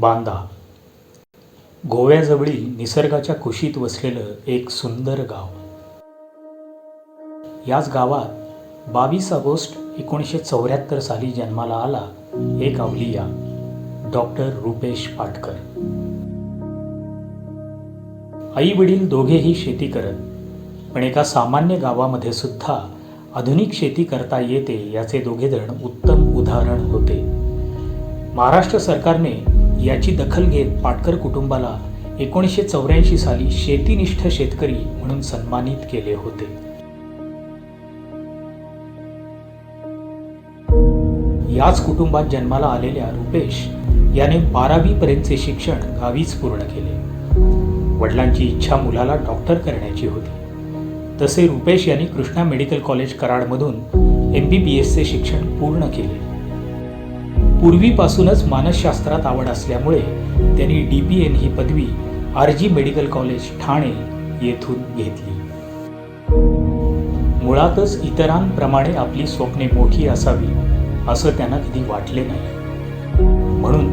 बांदा गोव्याजवळी निसर्गाच्या कुशीत वसलेलं एक सुंदर गाव. याच गावात बावीस ऑगस्ट एकोणीसशे चौऱ्याहत्तर साली जन्माला आला एक अवलिया डॉक्टर रुपेश पाटकर. आई वडील दोघेही शेती करत पण एका सामान्य गावामध्ये सुद्धा आधुनिक शेती करता येते याचे दोघे जण उत्तम उदाहरण होते. महाराष्ट्र सरकारने याची दखल घेत पाटकर कुटुंबाला एकोणीसशे चौऱ्याऐंशी साली शेतीनिष्ठ शेतकरी म्हणून सन्मानित केले होते. याच कुटुंबात जन्माला आलेल्या रुपेश याने बारावी पर्यंतचे शिक्षण गावीच पूर्ण केले. वडिलांची इच्छा मुलाला डॉक्टर करण्याची होती. तसे रुपेश यांनी कृष्णा मेडिकल कॉलेज कराडमधून एम बी बी एसचे शिक्षण पूर्ण केले. पूर्वीपासूनच मानसशास्त्रात आवड असल्यामुळे त्यांनी डी पी एन ही पदवी R G medical college Thane येथून घेतली. मुळातच इतरांप्रमाणे आपली स्वप्ने मोठी असावी असं त्यांना कधी वाटले नाही. म्हणून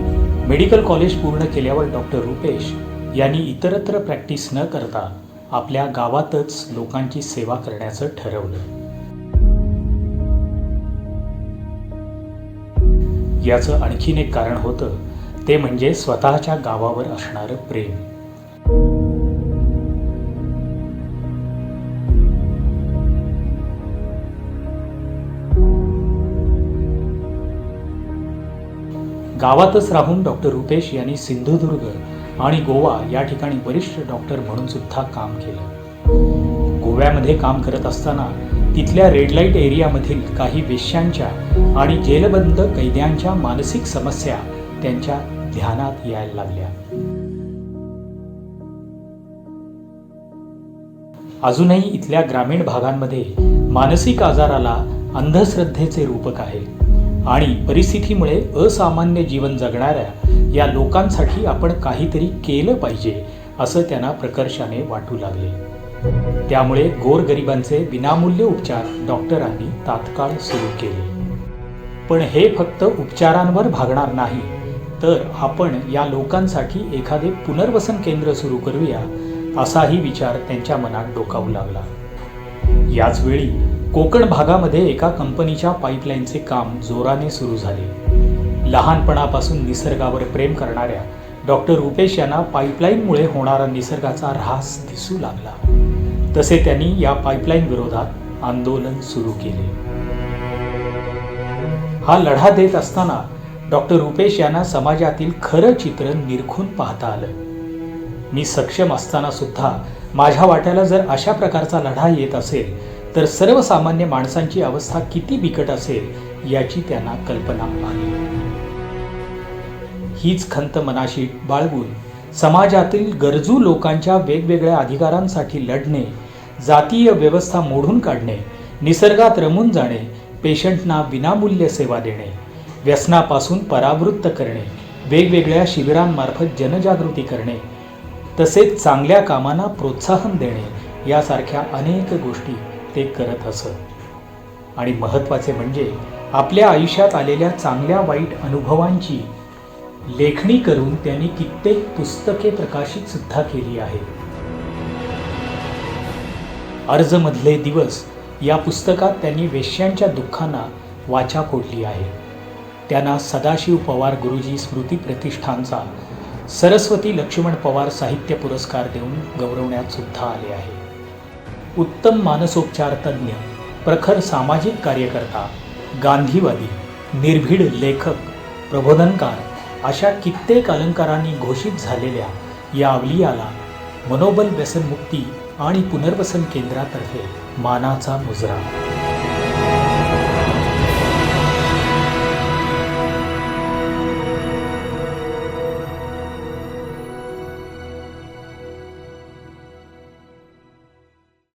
मेडिकल कॉलेज पूर्ण केल्यावर डॉक्टर रुपेश यांनी इतरत्र प्रॅक्टिस न करता आपल्या गावातच लोकांची सेवा करण्याचं ठरवलं. याचं आणखीन एक कारण होतं. ते म्हणजे स्वतःच्या गावावर असणारं प्रेम. गावातच राहून डॉक्टर रुपेश यांनी सिंधुदुर्ग आणि गोवा या ठिकाणी वरिष्ठ डॉक्टर म्हणून सुद्धा काम केलं. गोव्यामध्ये काम करत असताना तिथल्या रेड लाइट एरियामधील काही वेश्यांच्या आणि जेलबंद कैद्यांच्या मानसिक समस्या त्यांच्या ध्यानात यायला लागल्या. अजूनही इथल्या ग्रामीण भागांमध्ये मानसिक आजाराला अंधश्रद्धेचे रूपक आहे आणि परिस्थितीमुळे असामान्य जीवन जगणाऱ्या या लोकांसाठी आपण काहीतरी केलं पाहिजे असं त्यांना प्रकर्षाने वाटू लागले. त्यामुळे गोरगरिबांचे विनामूल्य उपचार डॉक्टरांनी तात्काळ सुरू केले. पण हे फक्त उपचारांवर भागणार नाही तर आपण या लोकांसाठी एखादे पुनर्वसन केंद्र सुरू करूया असाही विचार त्यांच्या मनात डोकावू लागला. याचवेळी कोकण भागामध्ये एका कंपनीच्या पाईपलाईनचे काम जोराने सुरू झाले. लहानपणापासून निसर्गावर प्रेम करणाऱ्या डॉक्टर रुपेश यांना पाईपलाईनमुळे होणारा निसर्गाचा ऱ्हास दिसू लागला. तसे त्यांनी या पाईपलाईन विरोधात आंदोलन सुरू केले. हा लढा देत असताना डॉक्टर रुपेश यांना समाजातील खरं चित्र निरखून पाहता आलं. मी सक्षम असताना सुद्धा माझ्या वाट्याला जर अशा प्रकारचा लढा येत असेल तर सर्वसामान्य माणसांची अवस्था किती बिकट असेल याची त्यांना कल्पना आली. हीच खंत मनाशी बाळगून समाजातील गरजू लोकांच्या वेगवेगळ्या अधिकारांसाठी लढणे जातीय व्यवस्था मोडून काढणे निसर्गात रमून जाणे पेशंटना विनामूल्य सेवा देणे व्यसनापासून परावृत्त करणे वेगवेगळ्या शिबिरांमार्फत जनजागृती करणे तसेच चांगल्या कामांना प्रोत्साहन देणे यासारख्या अनेक गोष्टी ते करत असत. आणि महत्त्वाचे म्हणजे आपल्या आयुष्यात आलेल्या चांगल्या वाईट अनुभवांची लेखणी करून त्यांनी कित्येक पुस्तके प्रकाशित सुद्धा केली आहेत. अर्जमधले दिवस या पुस्तकात त्यांनी वेश्यांच्या दुःखांना वाचा फोडली आहे. त्यांना सदाशिव पवार गुरुजी स्मृती प्रतिष्ठानचा सरस्वती लक्ष्मण पवार साहित्य पुरस्कार देऊन गौरवण्यात सुद्धा आले आहे. उत्तम मानसोपचार तज्ज्ञ प्रखर सामाजिक कार्यकर्ता गांधीवादी निर्भीड लेखक प्रबोधनकार अशा कित्येक अलंकारांनी घोषित झालेल्या या अवलियाला मनोबल व्यसनमुक्ती आणि पुनर्वसन केंद्रातर्फे मानाचा मुजरा.